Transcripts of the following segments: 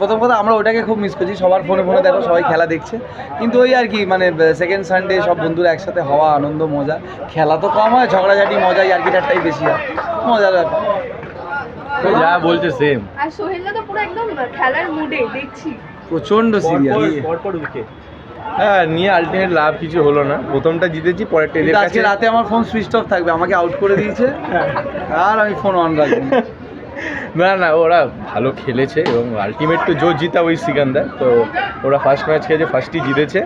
প্রথম কথা আমরা ওটাকে খুব মিস করছি। সবার ফোনে ফোনে দেখো সবাই খেলা দেখছে। কিন্তু ওই আর কি মানে সেকেন্ড সানডে সব বন্ধুরা একসাথে হওয়া আনন্দ মজা। খেলা তো কম হয় ঝগড়াঝাটি মজা আর কিটারটাই বেশি হয়। মজার ব্যাপার। যা বলছে সেম আর সোহেলদা তো পুরো একদম খেলার মুডে দেখছি। প্রচণ্ড সিরিয়াস পরপর উইকেট হ্যাঁ নিয়ে আলটিমেট লাভ কিছু হলো না। প্রথমটা জিতেছি পরে টেদের আজকে রাতে আমার ফোন সুইচ অফ থাকবে আমাকে আউট করে দিয়েছে। আর আমি ফোন অন রাখব না। না ওরা ভালো খেলেছে এবং আলটিমেট তো জোর জিতা ওই সিকান্দার তো ওরা ফার্স্ট ম্যাচ খেলেছে ফার্স্টই জিতেছে।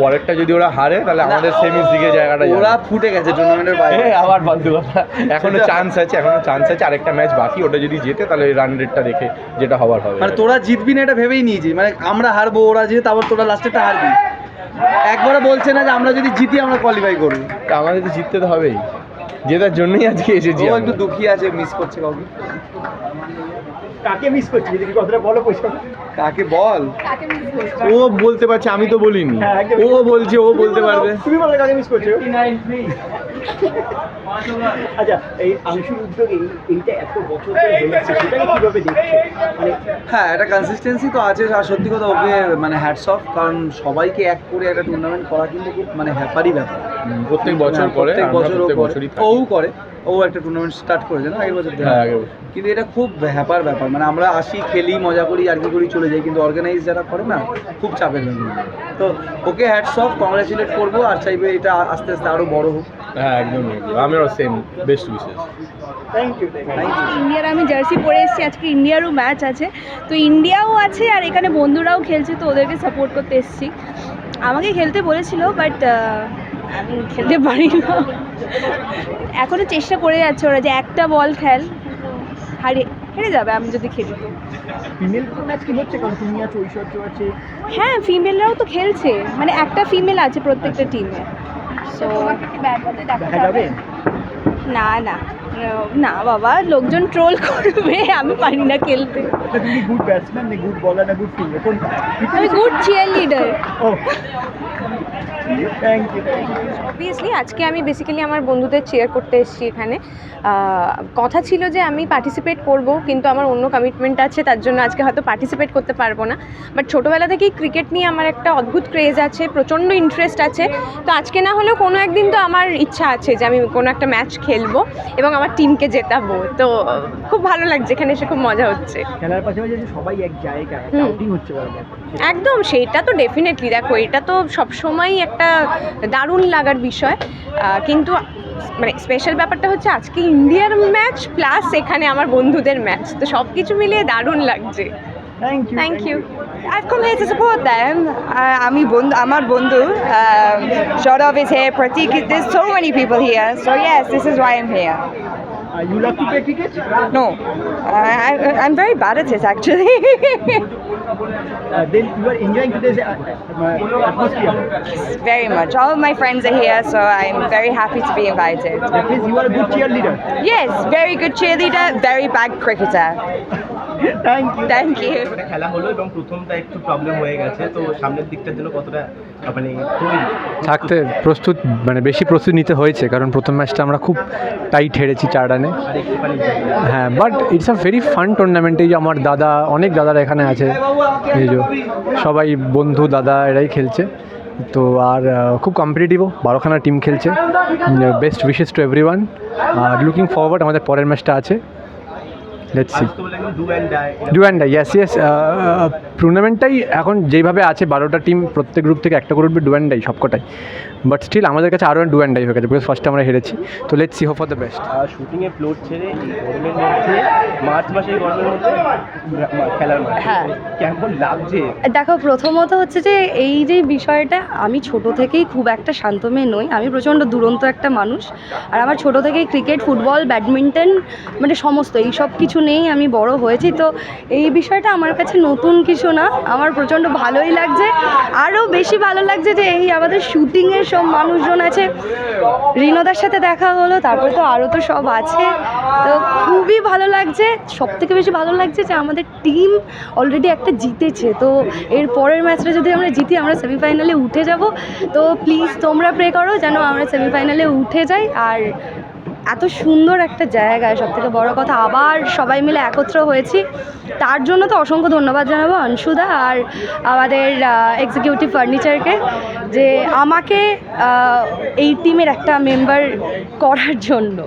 পরেরটা যদি ওরা হারে তাহলে আমাদের সেমিস দিকে জায়গাটা ওরা ফুটে গেছে টুর্নামেন্টের বাইরে। আবার ফালতু কথা এখনও চান্স আছে এখনও চান্স আছে আরেকটা ম্যাচ বাকি ওটা যদি জেতে তাহলে রান রেটটা দেখে যেটা হবার হবে। মানে তোরা জিতবি না এটা ভেবেই নিয়েছি। মানে আমরা হারবো ওরা জিতে তারপর তোরা লাস্টেটা হারবি। একবারে বলছে না যে আমরা যদি জিতি আমরা কোয়ালিফাই করব। তা আমাদের তো জিততে তো হবেই। জেতার জন্যই আজকে এসেছি ও একটু দুঃখী আছে মিস করছে কাউকে? কাকে মিস করছি? যদি কথাটা বলো পয়সা কাকে বল? কাকে মিস করছ? ও বলতে পারছে আমি তো বলিনি। হ্যাঁ, ও বলছে ও বলতে পারবে। তুমি বলো কাকে মিস করছ। আচ্ছা এই আংশুর উদ্যোগে এইটা এত বছর ধরে সেটাকে কীভাবে দেখছ? মানে হ্যাঁ একটা কনসিস্টেন্সি তো আছে আর সত্যি কথা ওকে মানে হ্যাটস অফ কারণ সবাইকে এক করে একটা টুর্নামেন্ট করা কিন্তু খুব মানে হ্যাপারই ব্যাপার। প্রত্যেক বছর হ্যাঁ, করে প্রত্যেক বছর ও করে। ও করে। ও একটা টুর্নামেন্ট স্টার্ট করেছে না আগের বছর? হ্যাঁ, কিন্তু এটা খুব হ্যাপার ব্যাপার। মানে আমরা আসি খেলি মজা করি আর কি করি চলে যাই। কিন্তু অর্গানাইজ যারা করে না খুব চাপের ব্যাপার। তো ওকে হ্যাটস অফ কংগ্রাচুলেট করব। আর চাইবে এটা আস্তে আস্তে আরও বড় হোক। হ্যাঁ একদম আমিও same best wishes thank you ইন্ডিয়ার আমি জার্সি পরে এসেছি। আজকে ইন্ডিয়ারও ম্যাচ আছে। তো ইন্ডিয়াও আছে আর এখানে বন্ধুরাও খেলছে। তো ওদেরকে সাপোর্ট করতে এসেছি। আমাকে খেলতে বলেছিল বাট খেলতে পারি না। এখনও চেষ্টা করে যাচ্ছে ওরা যে একটা বল খেল। হারে হেরে যাবে আমি যদি খেলি। হ্যাঁ ফিমেলরাও তো খেলছে। মানে একটা ফিমেল আছে প্রত্যেকটা টিমে সো না না। না বাবা লোকজন ট্রোল করবে আমি পারি না খেলতে। গুড ব্যাটসম্যান গুড বলার না গুড ফিল্ডার আমি গুড চিয়ার লিডার অবভিয়াসলি আজকে আমি বেসিক্যালি আমার বন্ধুদের চেয়ার করতে এসেছি এখানে। কথা ছিল যে আমি পার্টিসিপেট করব কিন্তু আমার অন্য কমিটমেন্ট আছে তার জন্য আজকে হয়তো পার্টিসিপেট করতে পারব না। বাট ছোটোবেলা থেকেই ক্রিকেট নিয়ে আমার একটা অদ্ভুত ক্রেজ আছে প্রচণ্ড ইন্টারেস্ট আছে। তো আজকে না হলেও কোনো একদিন তো আমার ইচ্ছা আছে যে আমি কোনো একটা ম্যাচ খেলব এবং আমার টিমকে জেতাবো। তো খুব ভালো লাগছে এখানে এসে খুব মজা হচ্ছে। খেলার পাশাপাশি সবাই এক জায়গায় হচ্ছে একদম সেইটা তো ডেফিনেটলি দেখো এটা তো সবসময়ই একটা দারুণ লাগার বিষয় কিন্তু মানে স্পেশাল ব্যাপারটা হচ্ছে আজকে ইন্ডিয়ার ম্যাচ প্লাস এখানে আমার বন্ধুদের ম্যাচ তো সব কিছু মিলিয়ে দারুণ লাগছে thank you thank you I've come here to support them. Uh, আমি বন্ধু আমার বন্ধু um, Shodov is here, Pratik, is- there's so many people here. So yes, this is why I'm here. Uh, you love to play cricket? No, I, I, am very bad at it actually. uh, then you are enjoying today's uh, uh, atmosphere? Yes, very much. All of my friends are here, so I'm very happy to be invited. That means you are a good cheerleader? Yes, very good cheerleader, very bad cricketer. Thank you Thank you. একটা খেলা হলো এবং প্রথমটা একটু problem হয়ে গেছে তো সামনের দিকটার জন্য কতটা মানে থাকতে প্রস্তুত মানে বেশি প্রস্তুত নিতে হয়েছে কারণ প্রথম ম্যাচটা আমরা খুব টাইট হেরেছি চার রানে হ্যাঁ but it's a very fun tournament এই যে আমার দাদা অনেক দাদারা এখানে আছে। এই যে সবাই বন্ধু দাদা এরাই খেলছে। তো আর খুব কম্পিটিটিভও বারোখানা টিম খেলছে। Best wishes to every one R looking forward আমাদের পরের ম্যাচটা আছে। Let's see do and die yes yes টুর্নামেন্টটাই এখন যেইভাবে আছে বারোটা টিম প্রত্যেক গ্রুপ থেকে একটা করে উঠবে ডু অ্যান্ড ডাই সবকটাই। বাট স্টিল আমাদের কাছে আরও ডু অ্যান্ড ডাই হয়ে গেছে বিকজ ফার্স্টে আমরা হেরেছি। তো let's see hope for the best shooting A floor ছেড়ে এই গরমের মধ্যে মার্চ মাসে গরমের মধ্যে খেলার হ্যাঁ। কেমন লাগছে? দেখো প্রথমত হচ্ছে যে এই যে বিষয়টা আমি ছোট থেকেই খুব একটা শান্ত মেয়ে নই। আমি প্রচণ্ড দুরন্ত একটা মানুষ। আর আমার ছোট থেকেই ক্রিকেট ফুটবল ব্যাডমিন্টন মানে সমস্ত এই সব কিছু নেই, আমি বড় হয়েছি, তো এই বিষয়টা আমার কাছে নতুন কিছু না। আমার প্রচণ্ড ভালোই লাগছে। আরও বেশি ভালো লাগছে যে এই আমাদের শুটিংয়ের সব মানুষজন আছে। রিনোদার সাথে দেখা হলো, তারপর তো আরও তো সব আছে। তো খুবই ভালো লাগছে। সব থেকে বেশি ভালো লাগছে যে আমাদের টিম অলরেডি একটা জিতেছে। তো এর পরের ম্যাচটা যদি আমরা জিতি, আমরা সেমিফাইনালে উঠে যাব। তো প্লিজ তোমরা প্রে করো যেন আমরা সেমিফাইনালে উঠে যাই। আর এত সুন্দর একটা জায়গায় সব থেকে বড় কথা আবার সবাই মিলে একত্র হয়েছি। তার জন্য তো অসংখ্য ধন্যবাদ জানাব অংশুদা আর আমাদের এক্সিকিউটিভ ফার্নিচারকে যে আমাকে এই টিমের একটা মেম্বার করার জন্য।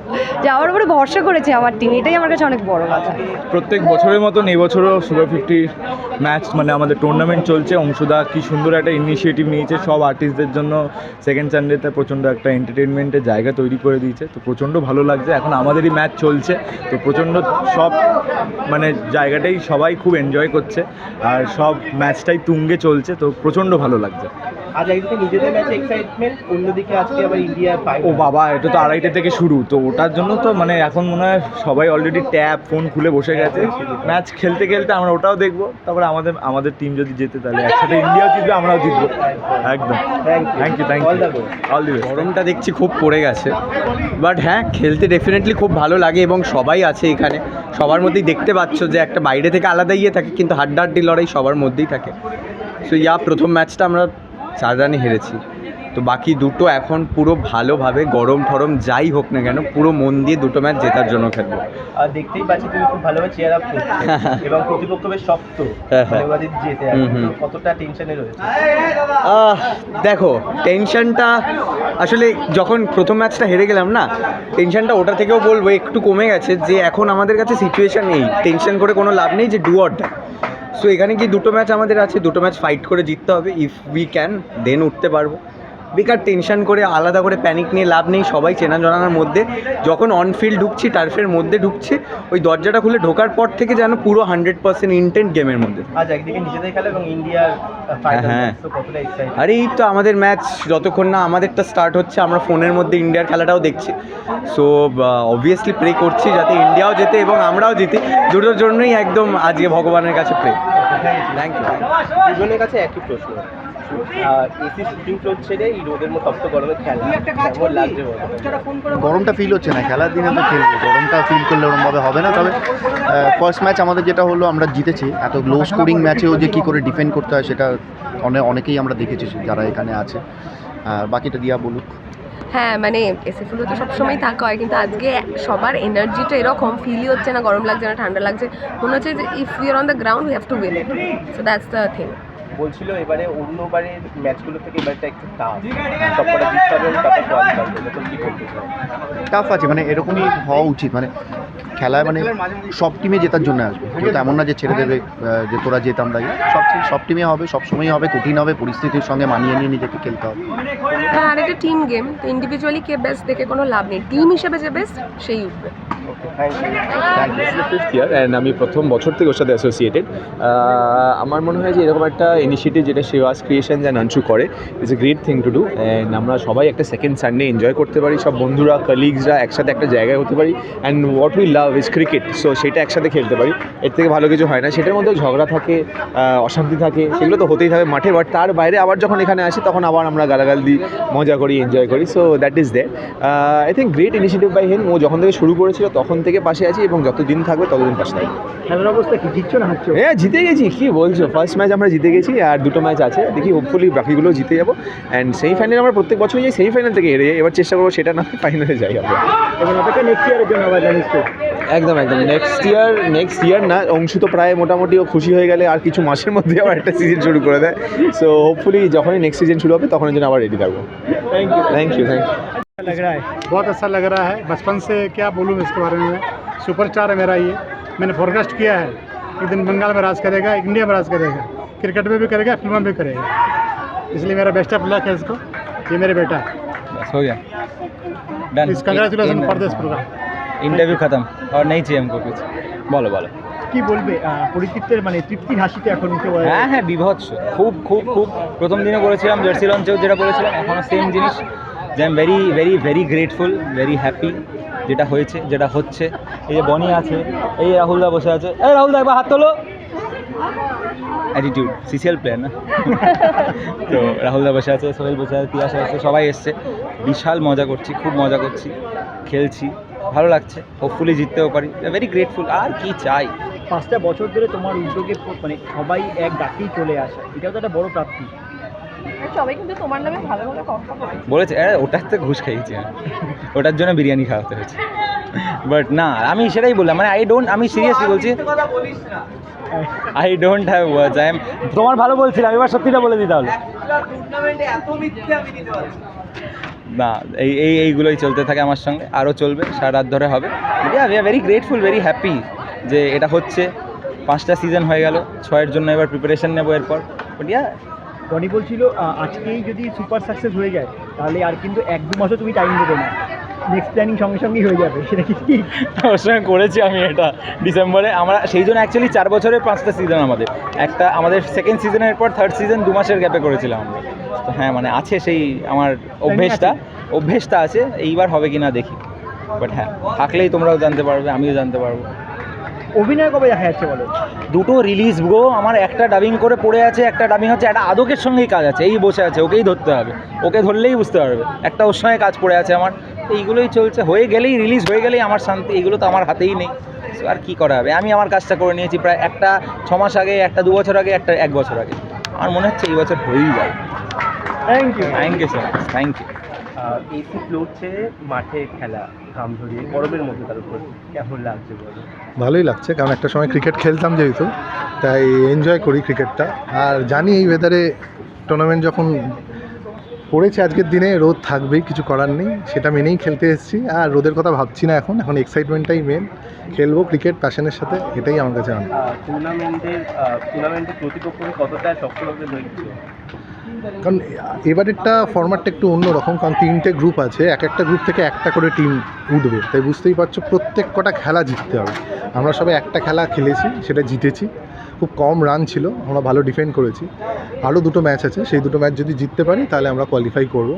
যে আমার উপরে ভরসা করেছে আমার টিম এটাই আমার কাছে অনেক বড় কথা প্রত্যেক বছরের মতন এবছরও সুপার ফিফটি ম্যাচ মানে আমাদের টুর্নামেন্ট চলছে। অংশুদা কি সুন্দর একটা ইনিশিয়েটিভ নিয়েছে। সব আর্টিস্টদের জন্য সেকেন্ড সানডেতে প্রচণ্ড একটা এন্টারটেনমেন্টের জায়গা তৈরি করে দিয়েছে। তো প্রচণ্ড ভালো লাগছে। এখন আমাদেরই ম্যাচ চলছে। তো প্রচণ্ড সব মানে জায়গাটাই সবাই খুব এনজয় করছে। আর সব ম্যাচটাই তুঙ্গে চলছে। তো প্রচণ্ড ভালো লাগছে। আজ একদিকে নিজেদের ম্যাচে এক্সাইটমেন্ট অন্যদিকে আজকে আবার ইন্ডিয়া পাই ও বাবা এটা তো আড়াইটে থেকে শুরু তো ওটার জন্য তো মানে এখন মনে হয় সবাই অলরেডি ট্যাব ফোন খুলে বসে গেছে। ম্যাচ খেলতে খেলতে আমরা ওটাও দেখব তারপরে আমাদের আমাদের টিম যদি জেতে তাহলে একসাথে ইন্ডিয়াও জিতবে আমরাও জিতবো। একদম। Thank you thank you all the best গরমটা দেখছি খুব পড়ে গেছে। বাট হ্যাঁ খেলতে ডেফিনেটলি খুব ভালো লাগে এবং সবাই আছে এখানে। সবার মধ্যেই দেখতে পাচ্ছ যে একটা বাইরে থেকে আলাদা ইয়ে থাকে কিন্তু হাড্ডাহাড্ডি লড়াই সবার মধ্যেই থাকে। সো ইয়া প্রথম ম্যাচটা আমরা চার রানে হেরেছি। তো বাকি দুটো এখন পুরো ভালোভাবে গরম ঠরম যাই হোক না কেন পুরো মন দিয়ে দুটো ম্যাচ জেতার জন্য খেলব। আর দেখতেই পাচ্ছি তুমি খুব ভালোভাবে চেয়ার আপ করছ। এবং প্রতিপক্ষ বেশ শক্ত। হ্যাঁ, হ্যাঁ। জেতে। কতটা টেনশনে রয়েছে? দেখো টেনশনটা আসলে যখন প্রথম ম্যাচটা হেরে গেলাম না টেনশনটা ওটা থেকেও বলব একটু কমে গেছে যে এখন আমাদের কাছে সিচুয়েশন নেই। টেনশন করে কোনো লাভ নেই যে ডু সো এখানে কি দুটো ম্যাচ আমাদের আছে? দুটো ম্যাচ ফাইট করে জিততে হবে। ইফ উই ক্যান দেন উঠতে পারব। বেকার টেনশন করে আলাদা করে প্যানিক নিয়ে লাভ নেই সবাই চেনা জনানোর মধ্যে। যখন অনফিল্ড ঢুকছি টার্ফের মধ্যে ঢুকছি ওই দরজাটা খুলে ঢোকার পর থেকে যেন পুরো হান্ড্রেড পার্সেন্ট ইন্টেন্ট গেমের মধ্যে। ফাইনাল হ্যাঁ। এক্সাইটেড আরে এই তো আমাদের ম্যাচ যতক্ষণ না আমাদেরটা স্টার্ট হচ্ছে আমরা ফোনের মধ্যে ইন্ডিয়ার খেলাটাও দেখছি। সো অবভিয়াসলি প্রে করছি যাতে ইন্ডিয়াও জেতে এবং আমরাও জিতি। দুটোর জন্যই একদম আজকে ভগবানের কাছে প্রে থ্যাংক ইউ দুজনের কাছে একই প্রশ্ন। এসি শুটিং ফ্লোর ছেড়ে এই রোদের মতো তপ্ত গরমে খেলা। কেমন লাগছে গরমটা ফিল হচ্ছে না খেলার দিনে তো খেলব গরমটা ফিল করলে ওরমভাবে হবে না তবে ফার্স্ট ম্যাচ আমাদের যেটা হলো আমরা জিতেছি। এত লো স্কোরিং ম্যাচেও যে কী করে ডিফেন্ড করতে হয় সেটা অনেক অনেকেই আমরা দেখেছি যারা এখানে আছে। আর বাকিটা দিয়া বলুক। হ্যাঁ মানে এসিফুলো তো সবসময় থাকা হয় কিন্তু আজকে সবার এনার্জিটা এরকম ফিলই হচ্ছে না গরম লাগছে না ঠান্ডা লাগছে। মনে হচ্ছে যে if you're are on the ground we have to win it so that's the thing বলছিল এবারে অন্যবারের ম্যাচগুলো থেকে এবারটা একটু টাফ সবকটা জিততে হবে এবং তারপর কোয়ালিফাই করবে তো কী করতে টাফ আছে মানে এরকমই হওয়া উচিত মানে খেলায় মানে সব টিমে জেতার জন্য আসবে। কিন্তু এমন না যে ছেড়ে দেবে যে তোরা জেতাম লাগে সব সব টিমে হবে সব সময়ই হবে কঠিন হবে পরিস্থিতির সঙ্গে মানিয়ে নিয়ে নিজেকে খেলতে হবে। হ্যাঁ আর একটা টিম গেম তো ইন্ডিভিজুয়ালি কে বেস্ট দেখে কোনো লাভ নেই। টিম হিসেবে যে বেস্ট সেই উঠবে। অ্যান্ড আমি প্রথম বছর থেকে ওর সাথে অ্যাসোসিয়েটেড আমার মনে হয় যে এরকম একটা ইনিশিয়েটিভ যেটা শিবাস ক্রিয়েশন অ্যান্ড আনশু করে is a great thing to do and আমরা সবাই একটা সেকেন্ড সানডে এনজয় করতে পারি, সব বন্ধুরা কলিগসরা একসাথে একটা জায়গায় হতে পারি and what we love is cricket so সেটা একসাথে খেলতে পারি। এর থেকে ভালো কিছু হয় না, সেটার মধ্যে ঝগড়া থাকে অশান্তি থাকে, সেগুলো তো হতেই থাকে মাঠে বাট তার বাইরে আবার যখন এখানে আসি তখন আবার আমরা গালাগাল দিই, মজা করি এনজয় করি so that is that I think great initiative by হেন ও যখন থেকে শুরু করেছিল তখন থেকে পাশে আছি এবং যতদিন থাকবে ততদিন পাশে থাকবে। খেলার অবস্থা কি? জিতছো না হারছো? হ্যাঁ জিতে গেছি। কি বলছো? ফার্স্ট ম্যাচ আমরা জিতে গেছি আর দুটো ম্যাচ আছে। দেখি হোপফুলি বাকিগুলো জিতে যাব। অ্যান্ড সেমিফাইনাল আমরা প্রত্যেক বছরই যাই সেমিফাইনাল থেকে হেরে যাই। এবার চেষ্টা করব সেটা না ফাইনালে যাই আমরা। এবং অপেক্ষা নেক্সট ইয়ারের জন্য আবার জানিস তো। একদম একদম। নেক্সট ইয়ার নেক্সট ইয়ার না অংশু তো প্রায় মোটামুটি ও খুশি হয়ে গেলে আর কিছু মাসের মধ্যে আবার একটা সিজন শুরু করে দেয়। সো হোপফুলি যখনই নেক্সট সিজন শুরু হবে তখন জন্য আবার রেডি থাকব। Thank you thank you thank लग रहा है बहुत अच्छा लग रहा है बचपन से क्या बोलूँ इसके बारे में सुपरस्टार है मेरा ये मैंने फोरकास्ट किया है एक दिन बंगाल में राज करेगा एक इंडिया में राज करेगा क्रिकेट में भी करेगा फिल्म में भी करेगा इसलिए मेरा बेस्ट ऑफ लक है इसको ये मेरे बेटा है बस हो गया डन इस congratulation for this programme interview खत्म और नहीं चाहिए हमको कुछ बोलो बोलो কি বলবে আহ, পরিতৃপ্তের মানে তৃপ্তির হাসিতে এখন উঠে পড়ে হ্যাঁ হ্যাঁ বিভৎস খুব খুব খুব প্রথম দিনে করেছিলাম জার্সি লঞ্চেও যেটা করেছিলাম এখনও সেম জিনিস যে I am very very very grateful very happy যেটা হয়েছে যেটা হচ্ছে। এই যে বনি আছে এই রাহুলদা বসে আছে। এই রাহুলদা একবার হাত তোলো। অ্যাটিটিউড সিসিএল প্লেয়ার না তো রাহুলদা বসে আছে সোহেল বসে আছে তিয়াসা আছে সবাই এসছে। বিশাল মজা করছি খুব মজা করছি। খেলছি ভালো লাগছে। হোপফুলি জিততেও পারি। ভেরি গ্রেটফুল আর কি চাই? পাঁচটা বছর ধরে তোমার উদ্যোগে মানে সবাই এক ডাকেই চলে আসে। এটাও তো একটা বড় প্রাপ্তি। সবাই কিন্তু তোমার নামে ভালো ভালো কথা বলেছে। "এ, ওটার তো ঘুষ খাইয়েছি ওটার জন্য বিরিয়ানি খাওয়াতে হয়েছে। বাট না আমি সেটাই বললাম মানে আই ডোন্ট আমি সিরিয়াসলি বলছি I don't have words I am তোমার ভালো বলছিলাম এবার সত্যিটা বলে দিতে হলো না। এই এই এইগুলোই চলতে থাকে আমার সঙ্গে আরও চলবে সারা রাত ধরে হবে। We are very grateful very happy যে এটা হচ্ছে পাঁচটা সিজন হয়ে গেল ছয়ের জন্য এবার প্রিপারেশন নেব এরপর। বাট ইয়া টনি বলছিল আজকেই যদি সুপার সাকসেস হয়ে যায় তাহলে আর কিন্তু এক দু মাসও তুমি টাইম দেবে না। নেক্সট প্ল্যানিং সঙ্গে সঙ্গেই হয়ে যাবে। সেটা কি? ঠিক ওর সঙ্গে করেছি আমি এটা ডিসেম্বরে। আমরা সেই জন্য অ্যাকচুয়ালি চার বছরের পাঁচটা সিজন আমাদের। একটা আমাদের সেকেন্ড সিজনের পর থার্ড সিজন দু মাসের গ্যাপে করেছিলাম আমরা। তো হ্যাঁ মানে আছে সেই আমার অভ্যেসটা। অভ্যেসটা আছে এইবার হবে কি না দেখি। বাট হ্যাঁ থাকলেই তোমরাও জানতে পারবে আমিও জানতে পারব। অভিনয় কবে দেখা যাচ্ছে বলো? দুটো রিলিজ গো আমার একটা ডাবিং করে পড়ে আছে একটা ডাবিং হচ্ছে একটা আদকের সঙ্গেই কাজ আছে এই বসে আছে ওকেই ধরতে হবে ওকে ধরলেই বুঝতে পারবে একটা ওর সঙ্গে কাজ পড়ে আছে আমার তো এইগুলোই চলছে হয়ে গেলেই রিলিজ হয়ে গেলেই আমার শান্তি এইগুলো তো আমার হাতেই নেই আর কি করা হবে? আমি আমার কাজটা করে নিয়েছি প্রায় একটা ছ মাস আগে একটা দু বছর আগে একটা এক বছর আগে আমার মনে হচ্ছে এই বছর হয়েই যায়। Thank you thank you so much thank you AC floor মাঠে খেলা ঘাম ঝরিয়ে গরমের মধ্যে তার উপর কেমন লাগছে বলো? ভালোই লাগছে কারণ একটা সময় ক্রিকেট খেলতাম যেহেতু তাই এনজয় করি ক্রিকেটটা আর জানি এই ওয়েদারে টুর্নামেন্ট যখন পড়েছে আজকের দিনে রোদ থাকবেই কিছু করার নেই সেটা মেনেই খেলতে এসেছি। আর রোদের কথা ভাবছি না এখন এখন এক্সাইটমেন্টটাই মেন খেলব ক্রিকেট প্যাশনের সাথে এটাই আমার কাছে আনন্দ। টুর্নামেন্টের টুর্নামেন্টের প্রতিপক্ষকে কতটা শক্তভাবে ধরছে কারণ এবারেরটা ফরম্যাটটা একটু অন্যরকম কারণ তিনটে গ্রুপ আছে এক একটা গ্রুপ থেকে একটা করে টিম উঠবে। তাই বুঝতেই পারছ প্রত্যেক কটা খেলা জিততে হবে। আমরা সবাই একটা খেলা খেলেছি সেটা জিতেছি। খুব কম রান ছিল আমরা ভালো ডিফেন্ড করেছি। আরও দুটো ম্যাচ আছে সেই দুটো ম্যাচ যদি জিততে পারি তাহলে আমরা কোয়ালিফাই করব।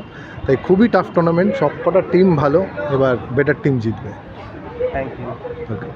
তাই খুবই টাফ টুর্নামেন্ট সব কটা টিম ভালো এবার বেটার টিম জিতবে। Thank you okay